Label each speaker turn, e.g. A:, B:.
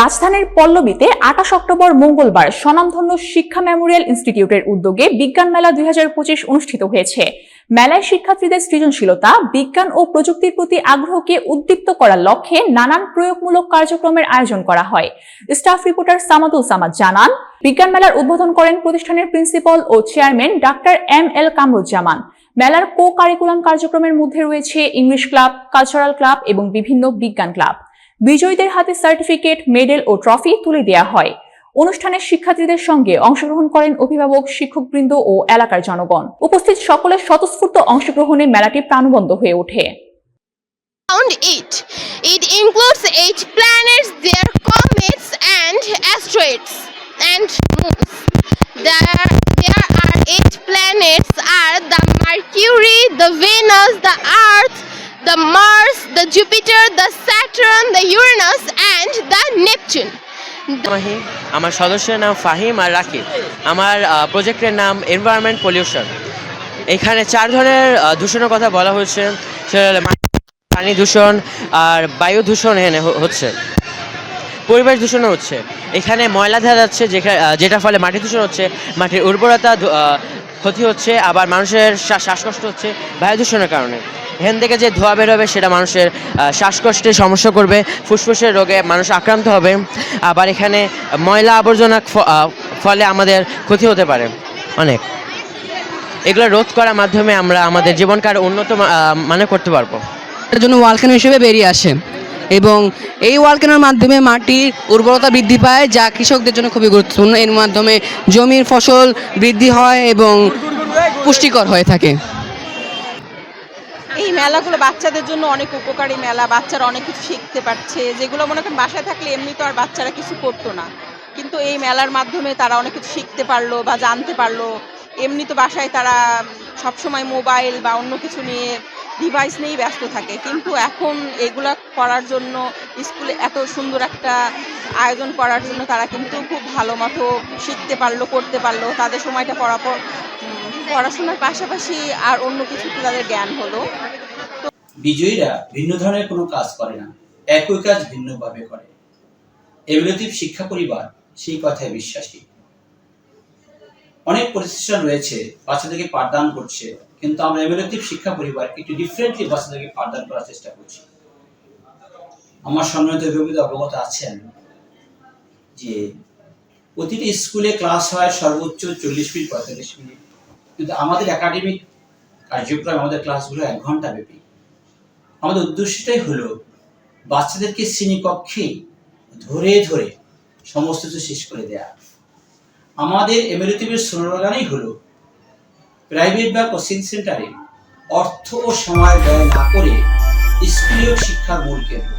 A: রাজধানীর পল্লবীতে আঠাশ অক্টোবর মঙ্গলবার স্বনামধন্য শিক্ষা মেমোরিয়াল ইনস্টিটিউটের উদ্যোগে বিজ্ঞান মেলা দুই হাজার পঁচিশ অনুষ্ঠিত হয়েছে। মেলায় শিক্ষার্থীদের সৃজনশীলতা, বিজ্ঞান ও প্রযুক্তির প্রতি আগ্রহকে উদ্দীপ্ত করার লক্ষ্যে নানান প্রয়োগমূলক কার্যক্রমের আয়োজন করা হয়। স্টাফ রিপোর্টার সামাদুল সামাদ জানান, বিজ্ঞান মেলার উদ্বোধন করেন প্রতিষ্ঠানের প্রিন্সিপাল ও chairman doctor M L Kamruzzaman. মেলার কো কারিকুলাম কার্যক্রমের মধ্যে রয়েছে ইংলিশ ক্লাব, কালচারাল ক্লাব এবং বিভিন্ন বিজ্ঞান ক্লাব। বিজয়ীদের হাতে সার্টিফিকেট মেডেল ও ট্রফি তুলে দেওয়া হয় অনুষ্ঠানে শিক্ষার্থীদের সঙ্গে অংশগ্রহণ করেন অভিভাবক শিক্ষকবৃন্দ ও এলাকার জনগণ উপস্থিত সকলের স্বতঃস্ফূর্ত অংশগ্রহণে মেলাটি প্রাণবন্ত হয়ে ওঠে
B: Around it. It includes eight planets, their comets, and asteroids and moons. There, there are eight planets are the Mercury, the Venus, the Earth, the Mars, the Jupiter, the Saturn, the Uranus, and the Neptune.
C: Mahi আমার সদস্যের নাম ফাহিম আর রাকিব। আমার প্রজেক্টের নাম environment pollution এখানে চার ধরনের দূষণের কথা বলা হয়েছে পানি দূষণ আর বায়ু দূষণ এখানে হ- হচ্ছে। পরিবেশ দূষণও হচ্ছে। এখানে ময়লা দেখা যাচ্ছে যেখানে যেটা ফলে মাটি দূষণ হচ্ছে। মাটির উর্বরতা ক্ষতি হচ্ছে। আবার মানুষের শ্বাস- শ্বাসকষ্ট হচ্ছে। বায়ু দূষণের কারণে। এখান থেকে যে ধোঁয়া বের হবে সেটা মানুষের আহ, শ্বাসকষ্টের সমস্যা করবে ফুসফুসের রোগে মানুষ আক্রান্ত হবে। আবার এখানে ময়লা আবর্জনা ফলে আমাদের ক্ষতি হতে পারে অনেক। এগুলো রোধ করার মাধ্যমে আমরা আমাদের জীবনকে আরও উন্নত মানে করতে পারব।
D: এর জন্য ওয়ালকেন হিসেবে বেরিয়ে আসে এবং এই ওয়ালকেনের মাধ্যমে মাটির উর্বরতা বৃদ্ধি পায় যা কৃষকদের জন্য খুবই গুরুত্বপূর্ণ। এর মাধ্যমে জমির ফসল বৃদ্ধি হয় এবং পুষ্টিকর হয়ে থাকে।
E: মেলাগুলো বাচ্চাদের জন্য অনেক উপকারী মেলা, বাচ্চারা অনেক কিছু শিখতে পারছে। যেগুলো মনে করেন বাসায় থাকলে এমনি তো আর বাচ্চারা কিছু করতো না। কিন্তু এই মেলার মাধ্যমে তারা অনেক কিছু শিখতে পারল বা জানতে পারল। এমনি তো বাসায় তারা সবসময় মোবাইল বা অন্য কিছু নিয়ে ডিভাইস নিয়েই ব্যস্ত থাকে। কিন্তু এখন এগুলা করার জন্য, স্কুলে এত সুন্দর একটা আয়োজন করার জন্য তারা কিন্তু খুব ভালো মতো শিখতে পারল, করতে পারল। তাদের সময়টা পড়া পড়াশোনার পাশাপাশি আর অন্য কিছুতে তাদের জ্ঞান হলো।
F: বিজয়ীরা ভিন্ন ধরনের কোনো কাজ করে না, একই কাজ ভিন্নভাবে করে। এভলিউটিভ শিক্ষা পরিবার সেই কথায় বিশ্বাসী। অনেক প্রতিষ্ঠান রয়েছে, বাচ্চাদেরকে পাঠদান করছে, কিন্তু আমরা এভলিউটিভ শিক্ষা পরিবার একটু ডিফারেন্টলি বাচ্চাদেরকে পাঠদান করার চেষ্টা করছি। আমার সম্মানিত অভিভাবক অবগত আছেন যে প্রতিটি স্কুলে ক্লাস হয় সর্বোচ্চ চল্লিশ মিনিট, পঁয়তাল্লিশ মিনিট, কিন্তু আমাদের একাডেমিক কার্যক্রম, আমাদের ক্লাসগুলো এক ঘণ্টা ব্যাপী। আমাদের উদ্দেশ্যটাই হলো বাচ্চাদেরকে শ্রেণীকক্ষে ধরে ধরে সমস্ত কিছু শেষ করে দেয়া। আমাদের এমেরিটিভের স্লোগানই হলো প্রাইভেট বা কোচিং সেন্টারে অর্থ ও সময় ব্যয় না করে স্কুলীয় শিক্ষার মূল কেন্দ্র।